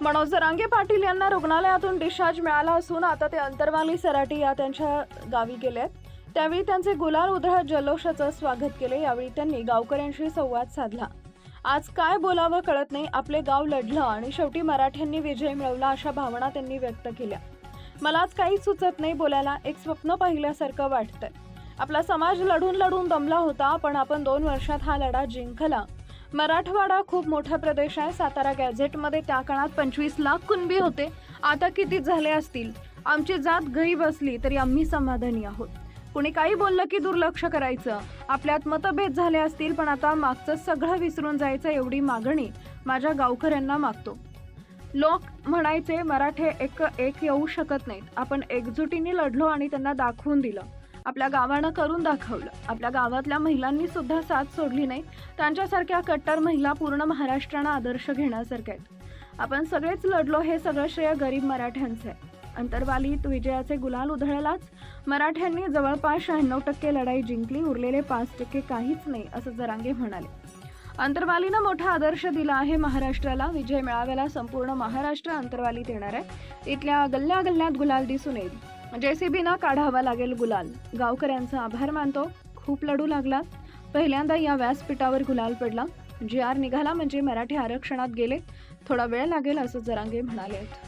मनोज जरांगे पाटील यांना रुग्णालयातून डिस्चार्ज मिळाला असून आता ते अंतरवाली सराटी या त्यांच्या गावी गेले आहेत त्यावेळी त्यांचे गुलाल उधळत जल्लोषाचं स्वागत केले. यावेळी त्यांनी गावकऱ्यांशी संवाद साधला. आज काय बोलावं कळत नाही. आपले गाव लढलं आणि शेवटी मराठ्यांनी विजय मिळवला अशा भावना त्यांनी व्यक्त केल्या. मला आज काहीच सुचत नाही बोलायला. एक स्वप्न पाहिल्यासारखं वाटतंय. आपला समाज लढून लढून दमला होता पण आपण दोन वर्षात हा लढा जिंकला. मराठवाडा खूप मोठा प्रदेश आहे. सातारा गॅझेटमध्ये त्या काळात पंचवीस लाख कुणबी होते. आता किती झाले असतील? आमची जात गई बसली तरी आम्ही समाधानी आहोत. कुणी काही बोललं की दुर्लक्ष करायचं? आपल्यात मतभेद झाले असतील पण आता मागचं सगळं विसरून जायचं एवढी मागणी माझ्या गावकऱ्यांना मागतो. लोक म्हणायचे मराठे एक एक येऊ शकत नाहीत. आपण एकजुटीने लढलो आणि त्यांना दाखवून दिलं. आपल्या गावानं करून दाखवलं. आपल्या गावातल्या महिलांनी सुद्धा साथ सोडली नाही. त्यांच्यासारख्या कट्टर महिला पूर्ण महाराष्ट्रानं आदर्श घेण्यासारख्या आहेत. आपण सगळेच लढलो हे सगळं श्रेय गरीब मराठ्यांचं आहे. अंतर्वालीत विजयाचे गुलाल उधळलाच. मराठ्यांनी जवळपास शहाण्णव टक्के लढाई जिंकली. उरलेले पाच टक्के काहीच नाही असं जरांगे म्हणाले. अंतरवालीनं मोठा आदर्श दिला आहे महाराष्ट्राला. विजय मिळाव्याला संपूर्ण महाराष्ट्र अंतरवालीत येणार आहे. इथल्या गल्ल्या गल्ल्यात गुलाल दिसून येईल. जेसीबीना काढावा लागेल गुलाल. गावकऱ्यांचा आभार मानतो. खूप लढू लागला. पहिल्यांदा या व्यासपीठावर गुलाल पडला. जी आर निघाला म्हणजे मराठी आरक्षणात गेले. थोडा वेळ लागेल असं जरांगे म्हणाले. आहेत